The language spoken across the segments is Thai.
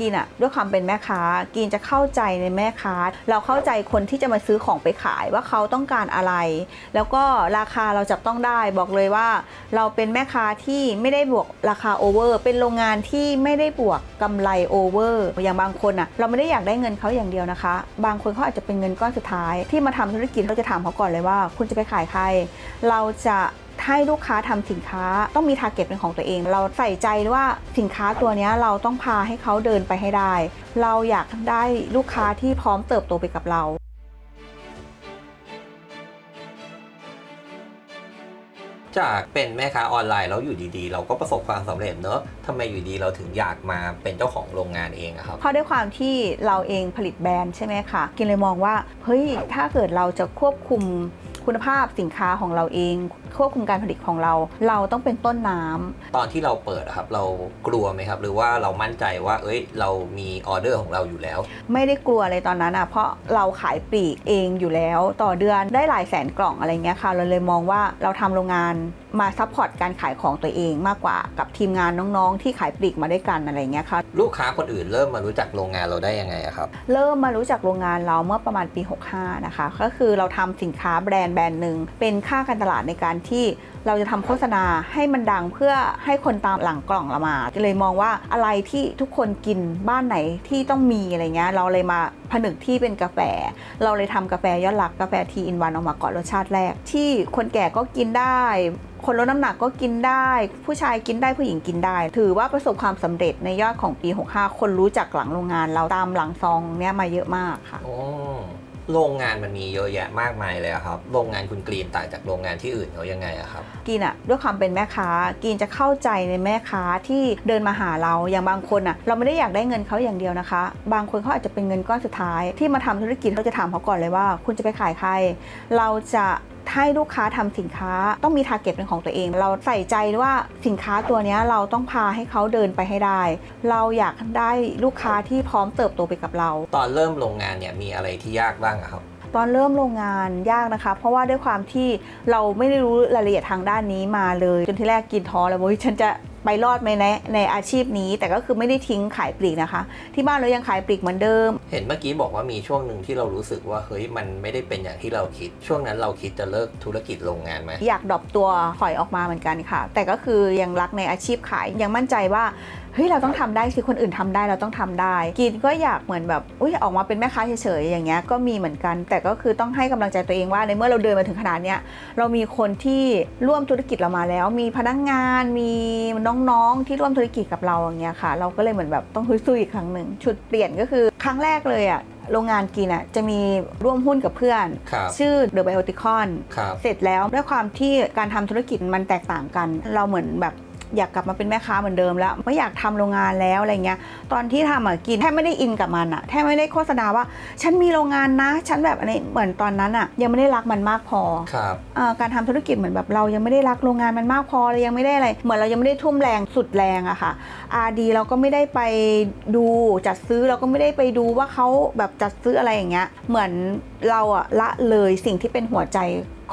กินอะด้วยความเป็นแม่ค้ากินจะเข้าใจในแม่ค้า เราเข้าใจคนที่จะมาซื้อของไปขายว่าเขาต้องการอะไร แล้วก็ราคาเราจับต้องได้บอกเลยว่า เราเป็นแม่ค้าที่ไม่ได้บวกราคาโอเวอร์เป็นโรงงานที่ไม่ได้บวกกำไรโอเวอร์อย่างบางคนอะเราไม่ได้อยากได้เงินเขาอย่างเดียวนะคะ บางคนเขาอาจจะเป็นเงินก้อนสุดท้าย ที่มาทำธุรกิจเขาจะถามเขาก่อนเลยว่า คุณจะไปขายใคร เราจะ ให้ลูกค้าทำสินค้าต้องมีทาร์เก็ตเป็นของตัวเอง เราใส่ใจว่าสินค้าตัวเนี้ยเราต้องพาให้เขาเดินไปให้ได้ เราอยากได้ลูกค้าที่พร้อมเติบโตไปกับเราจากเป็นแม่ค้าออนไลน์แล้วอยู่ดีๆ เราก็ประสบความสำเร็จเนอะทำไมอยู่ดีเราถึงอยากมาเป็นเจ้าของโรงงานเองอะครับ เพราะด้วยความที่เราเองผลิตแบรนด์ใช่ไหมคะกินเลยมองว่า เฮ้ย ถ้าเกิดเราจะควบคุมคุณภาพสินค้าของเราเอง ควบคุมการผลิตของเรา เราต้องเป็นต้นน้ำตอนที่เราเปิดอะครับเรากลัวไหมครับ หรือว่าเรามั่นใจว่า เอ้ย เรามีออเดอร์ของเราอยู่แล้ว ไม่ได้กลัวเลยตอนนั้นอะเพราะเราขายปลีกเองอยู่แล้ว ต่อเดือนได้หลายแสนกล่องอะไรเงี้ยค่ะ เราเลยมองว่าเราทำโรงงานมาซัพพอร์ตการขายของตัวเองมากกว่ากับทีมงานน้องๆ ที่ขายปลีกมาด้วยกันอะไรเงี้ยค่ะลูกค้าคนอื่นเริ่มมารู้จักโรงงานเราได้ยังไงอะครับ เริ่มมารู้จักโรงงานเราเมื่อประมาณปี 65 นะคะ ก็คือเราทำสินค้าแบรนด์แบรนด์หนึ่งเป็นค่าการตลาดในการที่เราจะทำโฆษณาให้มันดังเพื่อให้คนตามหลังกล่องเรามาก็เลยมองว่าอะไรที่ทุกคนกินบ้านไหนที่ต้องมีอะไรเงี้ยเราเลยมาผนึกที่เป็นกาแฟ เราเลยทำกาแฟยอดหลักกาแฟทีอินวันออกมาก่อนรสชาติแรก ที่คนแก่ก็กินได้ คนลดน้ำหนักก็กินได้ ผู้ชายกินได้ผู้หญิงกินได้ ถือว่าประสบความสำเร็จในยอดของปี 65 คนรู้จักหลังโรงงาน เราตามหลังซองเนี้ยมาเยอะมากค่ะ โรงงานมันมีเยอะแยะมากมายเลยอะครับ โรงงานคุณกรีนต่างจากโรงงานที่อื่นเขายังไงอะครับ กินอะด้วยความเป็นแม่ค้ากินจะเข้าใจในแม่ค้าที่เดินมาหาเราอย่างบางคนอะเราไม่ได้อยากได้เงินเขาอย่างเดียวนะคะ บางคนเขาอาจจะเป็นเงินก้อนสุดท้าย ที่มาทำธุรกิจเขาจะถามเขาก่อนเลยว่า คุณจะไปขายใคร เราจะ ให้ลูกค้าทำสินค้าต้องมีทาร์เก็ตเป็นของตัวเอง เราใส่ใจว่าสินค้าตัวเนี้ยเราต้องพาให้เขาเดินไปให้ได้ เราอยากได้ลูกค้าที่พร้อมเติบโตไปกับเรา ตอนเริ่มโรงงานเนี่ยมีอะไรที่ยากบ้างอะครับตอนเริ่มโรงงานยากนะคะ เพราะว่าด้วยความที่เราไม่ได้รู้รายละเอียดทางด้านนี้มาเลย จนที่แรกกินท้อแล้วว่าเฮ้ยฉันจะ ไปรอดไหมในในอาชีพนี้ แต่ก็คือไม่ได้ทิ้งขายปลีกนะคะ ที่บ้านเรายังขายปลีกเหมือนเดิม เห็นเมื่อกี้บอกว่ามีช่วงหนึ่งที่เรารู้สึกว่าเฮ้ยมันไม่ได้เป็นอย่างที่เราคิด ช่วงนั้นเราคิดจะเลิกธุรกิจโรงงานไหมอยากดรอปตัวถอยออกมาเหมือนกันค่ะ แต่ก็คือยังรักในอาชีพขายยังมั่นใจว่า เฮ้ยเราต้องทำได้สิคนอื่นทำได้เราต้องทำได้ กินก็อยากเหมือนแบบอุ้ยออกมาเป็นแม่ค้าเฉยๆอย่างเงี้ยก็มีเหมือนกัน แต่ก็คือต้องให้กำลังใจตัวเองว่าในเมื่อเราเดินมาถึงขนาดเนี้ยเรามีคนที่ร่วมธุรกิจเรามาแล้ว มีพนักงาน มีน้องๆที่ร่วมธุรกิจกับเราอย่างเงี้ยค่ะ เราก็เลยเหมือนแบบต้องฮึดสู้อีกครั้งหนึ่งชุดเปลี่ยนก็คือครั้งแรกเลยอะโรงงานกินอะจะมีร่วมหุ้นกับเพื่อนครับชื่อ The Bioticon ครับเสร็จแล้วด้วยความที่การทำธุรกิจมันแตกต่างกัน เราเหมือนแบบ อยากกลับมาเป็นแม่ค้าเหมือนเดิมแล้วไม่อยากทำโรงงานแล้วอะไรเงี้ยตอนที่ทำอะกินแทบไม่ได้อินกับมันอะแทบไม่ได้โฆษณาว่า ฉันมีโรงงานนะ ฉันแบบอันนี้เหมือนตอนนั้นอะ ยังไม่ได้รักมันมากพอครับอ่าการทำธุรกิจเหมือนแบบเรายังไม่ได้รักโรงงานมันมากพอเลยยังไม่ได้อะไรเหมือนเรายังไม่ได้ทุ่มแรงสุดแรงอะค่ะอาดีเราก็ไม่ได้ไปดูจัดซื้อเราก็ไม่ได้ไปดูว่าเขาแบบจัดซื้ออะไรอย่างเงี้ยเหมือนเราอะละเลยสิ่งที่เป็นหัวใจ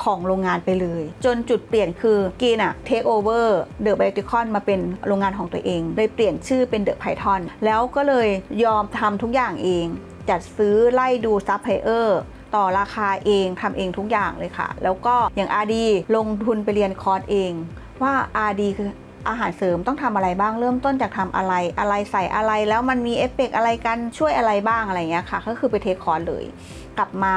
ของโรงงานไปเลย จนจุดเปลี่ยนคือกีนอะเทคโอเวอร์เดอะไบติคอนมาเป็นโรงงานของตัวเองเลยเปลี่ยนชื่อเป็นเดอะไพทอนแล้วก็เลยยอมทำทุกอย่างเอง จัดซื้อไล่ดูซัพพลายเออร์ต่อราคาเองทำเองทุกอย่างเลยค่ะ แล้วก็อย่างอาดีลงทุนไปเรียนคอร์สเอง ว่าอาดีคืออาหารเสริมต้องทำอะไรบ้างเริ่มต้นจากทำอะไรอะไรใส่อะไรแล้วมันมีเอฟเฟกต์อะไรกันช่วยอะไรบ้างอะไรเงี้ยค่ะ ก็คือไปเทคคอร์สเลย กลับมา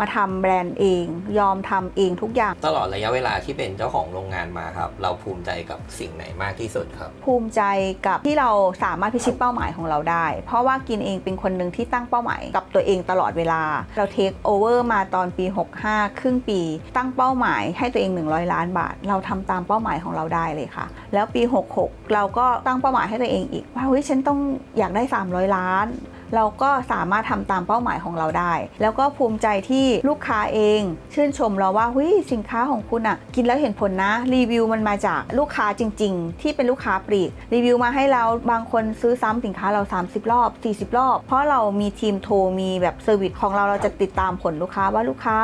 มาทำแบรนด์เอง ยอมทำเองทุกอย่าง ตลอดระยะเวลาที่เป็นเจ้าของโรงงานมาครับ เราภูมิใจกับสิ่งไหนมากที่สุดครับ ภูมิใจกับที่เราสามารถพิชิตเป้าหมายของเราได้ เพราะว่ากินเองเป็นคนหนึ่งที่ตั้งเป้าหมายกับตัวเองตลอดเวลา เราเทคโอเวอร์มาตอนปี 65 ครึ่งปี ตั้งเป้าหมายให้ตัวเอง 100 ล้านบาท เราทำตามเป้าหมายของเราได้เลยค่ะ แล้วปี 66 เราก็ตั้งเป้าหมายให้ตัวเองอีกว่าเฮ้ยฉันต้องอยากได้ 300 ล้าน เราก็สามารถทำตามเป้าหมายของเราได้ แล้วก็ภูมิใจที่ลูกค้าเอง ชื่นชมเราว่าเฮ้ยสินค้าของคุณอะกินแล้วเห็นผลนะ รีวิวมันมาจากลูกค้าจริง ๆ ที่เป็นลูกค้าปลีก รีวิวมาให้เราบางคนซื้อซ้ำสินค้าเรา 30 รอบ 40 รอบ เพราะเรามีทีมโทรมีแบบเซอร์วิสของเราเราจะติดตามผลลูกค้าว่าลูกค้า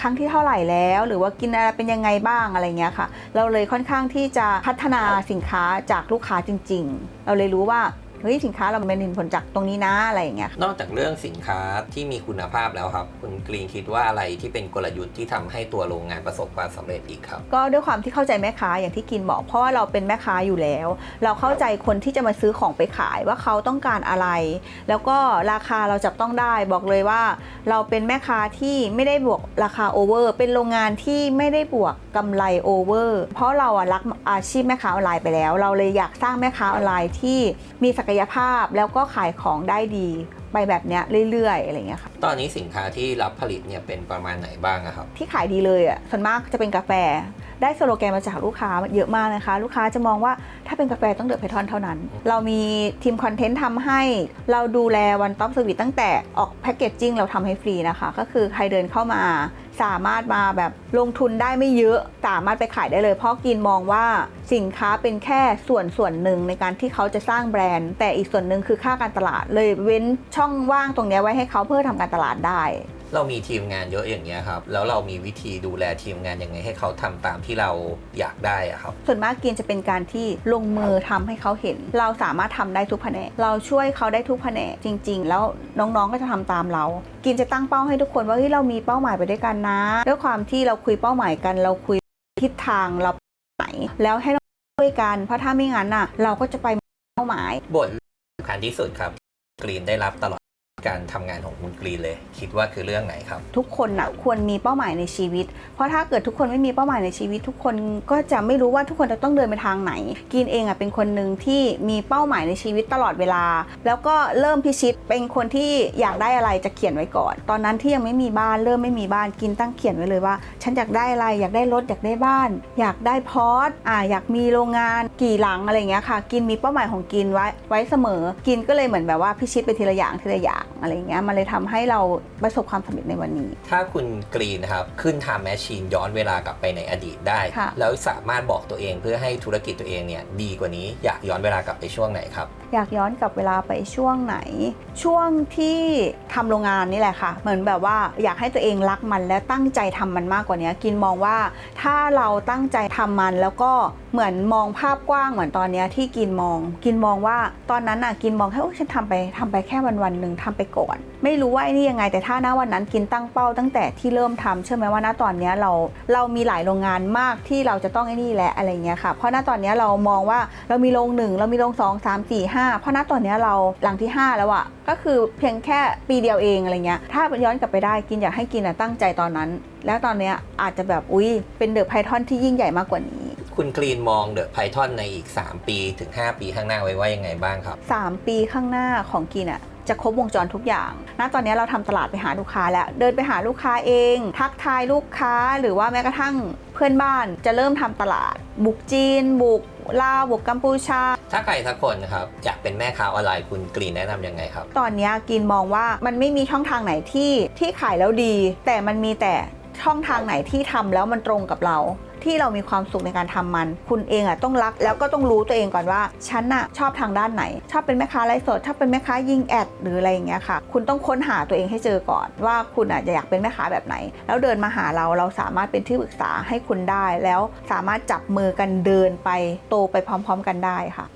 ครั้งที่เท่าไหร่แล้ว หรือว่ากินอะไรเป็นยังไงบ้างอะไรเงี้ยค่ะ เราเลยค่อนข้างที่จะพัฒนาสินค้าจากลูกค้าจริง ๆ เราเลยรู้ว่า เฮ้ยสินค้าเราเป็นเห็นผลจากตรงนี้นะอะไรอย่างเงี้ยนอกจากเรื่องสินค้าที่มีคุณภาพแล้วครับ คุณกรีนคิดว่าอะไรที่เป็นกลยุทธ์ที่ทำให้ตัวโรงงานประสบความสำเร็จอีกครับ ก็ด้วยความที่เข้าใจแม่ค้าอย่างที่กินบอกเพราะว่าเราเป็นแม่ค้าอยู่แล้ว เราเข้าใจคนที่จะมาซื้อของไปขายว่าเขาต้องการอะไร แล้วก็ราคาเราจับต้องได้บอกเลยว่า เราเป็นแม่ค้าที่ไม่ได้บวกราคาโอเวอร์เป็นโรงงานที่ไม่ได้บวกกำไรโอเวอร์เพราะเราอะรักอาชีพแม่ค้าออนไลน์ไปแล้ว เราเลยอยากสร้างแม่ค้าออนไลน์ที่มีศักยภาพแล้วก็ขายของได้ดี ไปแบบเนี้ยเรื่อยๆอะไรอย่างเงี้ยค่ะตอนนี้สินค้าที่รับผลิตเนี่ยเป็นประมาณไหนบ้างอะครับ ที่ขายดีเลยอะส่วนมากจะเป็นกาแฟ ได้สโลแกนมาจากลูกค้าเยอะมากนะคะ ลูกค้าจะมองว่าถ้าเป็นกาแฟต้องเดือดไพทอนเท่านั้น เรามีทีมคอนเทนต์ทำให้ เราดูแลวันต็อปสวิตตั้งแต่ออกแพคเกจจิ้งเราทำให้ฟรีนะคะ ก็คือใครเดินเข้ามา สามารถมาแบบลงทุนได้ไม่เยอะ สามารถไปขายได้เลย เพราะกินมองว่าสินค้าเป็นแค่ส่วนส่วนหนึ่งในการที่เขาจะสร้างแบรนด์ แต่อีกส่วนหนึ่งคือค่าการตลาดเลยเว้นช่องว่างตรงเนี้ยไว้ให้เขาเพื่อทำการตลาดได้ เรามีทีมงานเยอะอย่างเงี้ยครับ แล้วเรามีวิธีดูแลทีมงานยังไงให้เขาทำตามที่เราอยากได้อะครับ ส่วนมากกินจะเป็นการที่ลงมือทำให้เขาเห็น เราสามารถทำได้ทุกแผนกเราช่วยเขาได้ทุกแผนกจริง ๆ แล้วน้องๆก็จะทำตามเรา กินจะตั้งเป้าให้ทุกคนว่าเฮ้ยเรามีเป้าหมายไปด้วยกันนะด้วยความที่เราคุยเป้าหมายกัน เราคุยทิศทางเราไหนแล้วให้เราช่วยกันเพราะถ้าไม่งั้นน่ะ เราก็จะไปเป้าหมาย บทสำคัญที่สุดครับ กรีนได้รับตลอด การทำงานของคุณกรีนเลย คิดว่าคือเรื่องไหนครับ ทุกคนนะควรมีเป้าหมายในชีวิต เพราะถ้าเกิดทุกคนไม่มีเป้าหมายในชีวิต ทุกคนก็จะไม่รู้ว่าทุกคนจะต้องเดินไปทางไหน กินเองอะเป็นคนหนึ่งที่มีเป้าหมายในชีวิตตลอดเวลา แล้วก็เริ่มพิชิตเป็นคนที่อยากได้อะไรจะเขียนไว้ก่อน ตอนนั้นที่ยังไม่มีบ้านเริ่มไม่มีบ้านกินตั้งเขียนไว้เลยว่า ฉันอยากได้อะไรอยากได้รถอยากได้บ้าน อยากได้พอร์ตอ่าอยากมีโรงงานกี่หลังอะไรอย่างเงี้ยค่ะ กินมีเป้าหมายของกินไว้ไว้เสมอ กินก็เลยเหมือนแบบว่าพิชิตไปทีละอย่างทีละอย่าง อะไรอย่างเงี้ยมันเลยทำให้เราประสบความสำเร็จในวันนี้ ถ้าคุณกรีนนะครับ ขึ้นไทม์แมชชีนย้อนเวลากลับไปในอดีตได้ค่ะแล้วสามารถบอกตัวเองเพื่อให้ธุรกิจตัวเองเนี่ยดีกว่านี้อยากย้อนเวลากลับไปช่วงไหนครับอยากย้อนกลับเวลาไปช่วงไหน ช่วงที่ทำโรงงานนี่แหละค่ะ เหมือนแบบว่าอยากให้ตัวเองรักมันและตั้งใจทำมันมากกว่านี้ กินมองว่าถ้าเราตั้งใจทำมันแล้วก็เหมือนมองภาพกว้างเหมือนตอนนี้ที่กินมอง กินมองว่าตอนนั้นน่ะกินมองแค่โอ้ฉันทำไปทำไปแค่วันวันหนึ่งทำไปก่อน ไม่รู้ว่าไอ้นี่ยังไงแต่ถ้าณวันนั้นกินตั้งเป้าตั้งแต่ที่เริ่มทำเชื่อไหมว่าณตอนนี้เราเรามีหลายโรงงานมากที่เราจะต้องไอ้นี่แหละอะไรเงี้ยค่ะเพราะณตอนนี้เรามองว่าเรามีโรงหนึ่งเรามีโรงสองสามสี่ห้าเพราะณตอนเนี้ยเราหลังที่ 5 แล้วอะก็คือเพียงแค่ปีเดียวเองอะไรเงี้ยถ้าย้อนกลับไปได้กินอยากให้กินอะตั้งใจตอนนั้น แล้วตอนเนี้ยอาจจะแบบอุ้ยเป็นเดอะไพทอนที่ยิ่งใหญ่มากกว่านี้ คุณกรีนมองเดอะไพทอนในอีก 3 ปีถึง 5 ปีข้างหน้าไว้ว่ายังไงบ้างครับ 3 ปีข้างหน้าของกินอะจะครบวงจรทุกอย่าง ณ ตอนนี้เราทำตลาดไปหาลูกค้าแล้ว เดินไปหาลูกค้าเอง ทักทายลูกค้า หรือว่าแม้กระทั่งเพื่อนบ้าน จะเริ่มทำตลาด บุกจีน บุกลาว บุกกัมพูชา ถ้าใครสักคนครับอยากเป็นแม่ค้าออนไลน์คุณกรีนแนะนำยังไงครับ ตอนนี้กินมองว่ามันไม่มีช่องทางไหนที่ที่ขายแล้วดี แต่มันมีแต่ช่องทางไหนที่ทำแล้วมันตรงกับเรา ที่เรามีความสุขในการทำมัน คุณเองอะต้องรักแล้วก็ต้องรู้ตัวเองก่อนว่าฉันน่ะชอบทางด้านไหน ชอบเป็นแม่ค้าไลฟ์สดชอบเป็นแม่ค้ายิงแอดหรืออะไรอย่างเงี้ยค่ะ คุณต้องค้นหาตัวเองให้เจอก่อน ว่าคุณอะจะอยากเป็นแม่ค้าแบบไหน แล้วเดินมาหาเราเราสามารถเป็นที่ปรึกษาให้คุณได้ แล้วสามารถจับมือกันเดินไปโตไปพร้อม ๆ กันได้ค่ะ